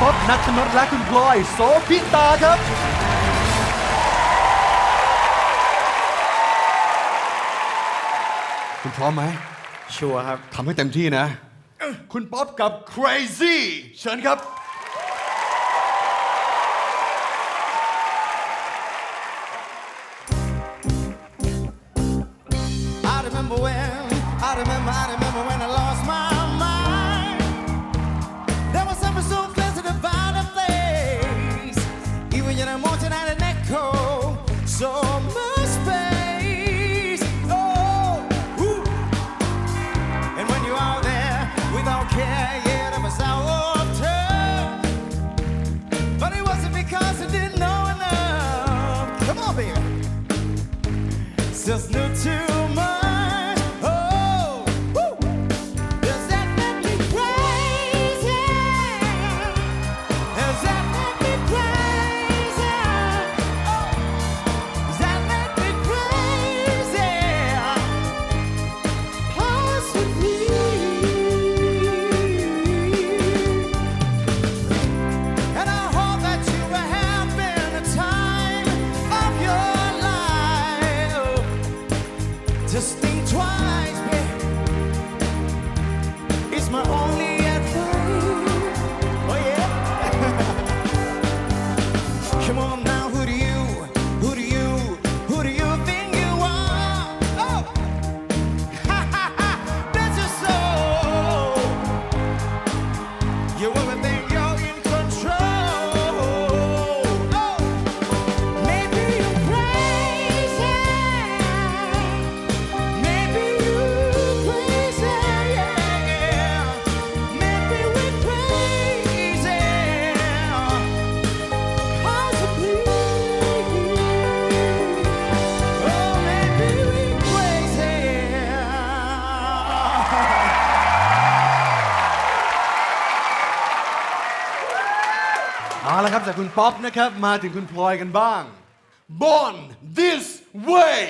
ป๊อปนัทนนท์และคุณพลอย โสพิตาครับ คุณพร้อมไหมชัวร์ครับ ทำให้เต็มที่นะ คุณป๊อปกับ crazy เชิญครับ twice. It's my only จากคุณป๊อปนะครับ มาถึงคุณพลอยกันบ้าง Born this way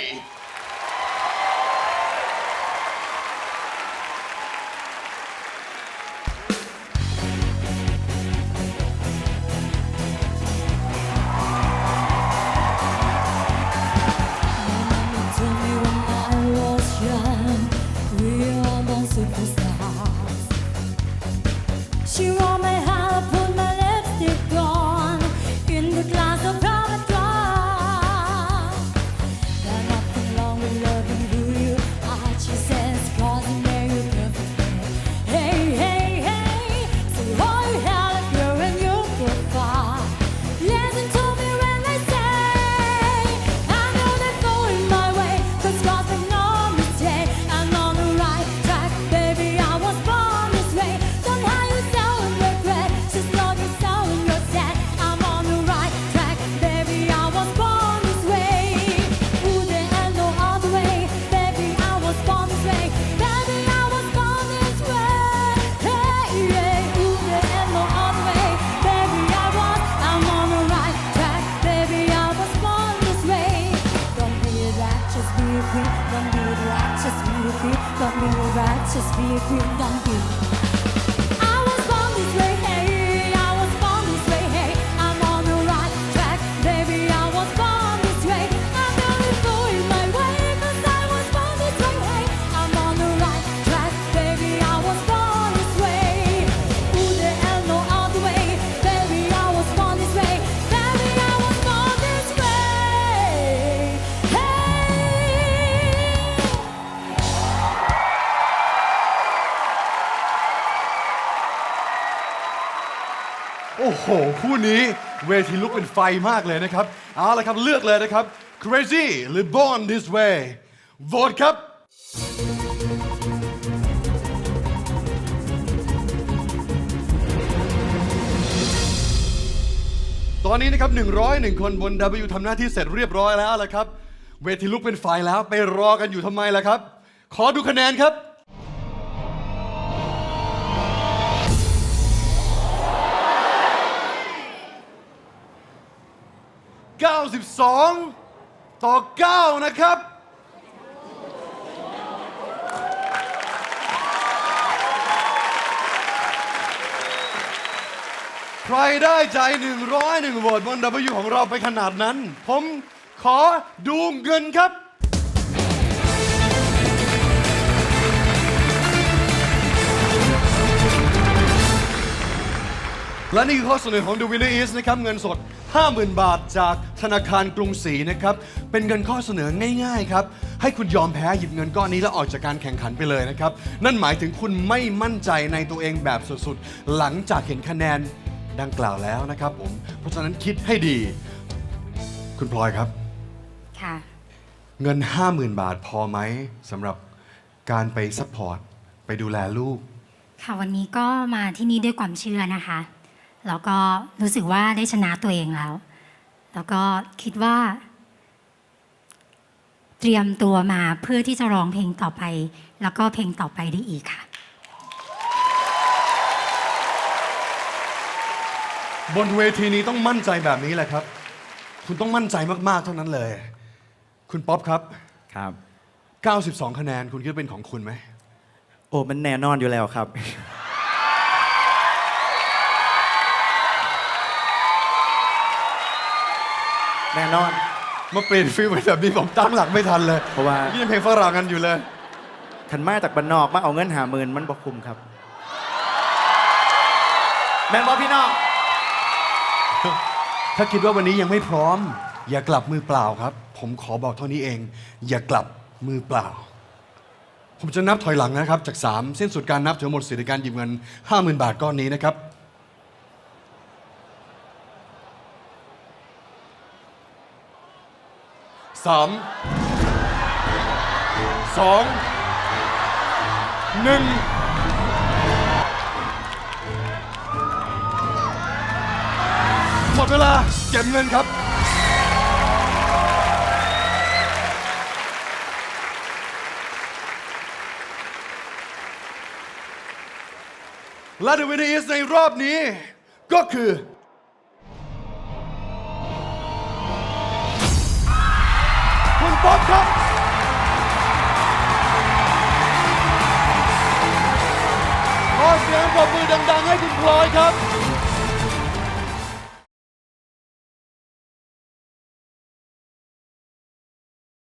just be a green down here. โอ้โห คู่นี้เวทีลุกเป็นไฟมากเลยนะครับ เอาละครับเลือกเลยนะครับ crazy หรือ born this way โหวตครับ ตอนนี้นะครับ 101 คนบน W ทำหน้าที่เสร็จเรียบร้อยแล้วละครับ เวทีลุกเป็นไฟแล้วไปรอกันอยู่ทำไมล่ะครับ ขอดูคะแนนครับ 92 ต่อ 9 นะครับ ใครได้ใจ 101โหวตบน W ของเราไปขนาดนั้น ผมขอดูเงินครับ และนี่คือข้อเสนอของ The Winner is นะครับเงินสด 50,000 บาทจากธนาคารกรุงศรีนะครับ เป็นเงินข้อเสนอง่ายๆครับ ให้คุณยอมแพ้หยิบเงินก้อนนี้แล้วออกจากการแข่งขันไปเลยนะครับ นั่นหมายถึงคุณไม่มั่นใจในตัวเองแบบสุดๆ หลังจากเห็นคะแนนดังกล่าวแล้วนะครับผม เพราะฉะนั้นคิดให้ดี คุณพลอยครับ ค่ะ เงิน 50,000 บาทพอไหมสำหรับการไปซัพพอร์ตไปดูแลลูก ค่ะวันนี้ก็มาที่นี่ด้วยความเชื่อนะคะ แล้วก็รู้สึกว่าได้ชนะตัวเองแล้ว แล้วก็คิดว่า เตรียมตัวมาเพื่อที่จะร้องเพลงต่อไป แล้วก็เพลงต่อไปได้อีกค่ะ บนเวทีนี้ต้องมั่นใจแบบนี้แหละครับ คุณต้องมั่นใจมากๆเท่านั้นเลย คุณป๊อปครับ ครับ 92 คะแนนคุณคิดว่าเป็นของคุณไหม โอ้มันแน่นอนอยู่แล้วครับ แน่นอน มาเปลี่ยนฟิลไปแบบนี้ผมตั้งหลักไม่ทันเลยเพราะว่า นี่ยังเพลงฝรั่งกันอยู่เลย ขันมาจากบ้านนอกมาเอาเงินหาหมื่นมันบ่คุ้มครับ แม่นบอพี่น้อง ถ้าคิดว่าวันนี้ยังไม่พร้อม อย่ากลับมือเปล่าครับ ผมขอบอกเท่านี้เอง อย่ากลับมือเปล่า ผมจะนับถอยหลังนะครับ จาก 3 สิ้นสุดการนับถึงหมดสิทธิการหยิบเงิน 50,000 บาทก้อนนี้นะครับ สามสองหนึ่งหมดเวลาเก็บเงินครับ และ The winner is ในรอบนี้ ก็คือ ป๊อปครับขอเสียงปรบมือดัง ๆ ให้คุณพลอยครับ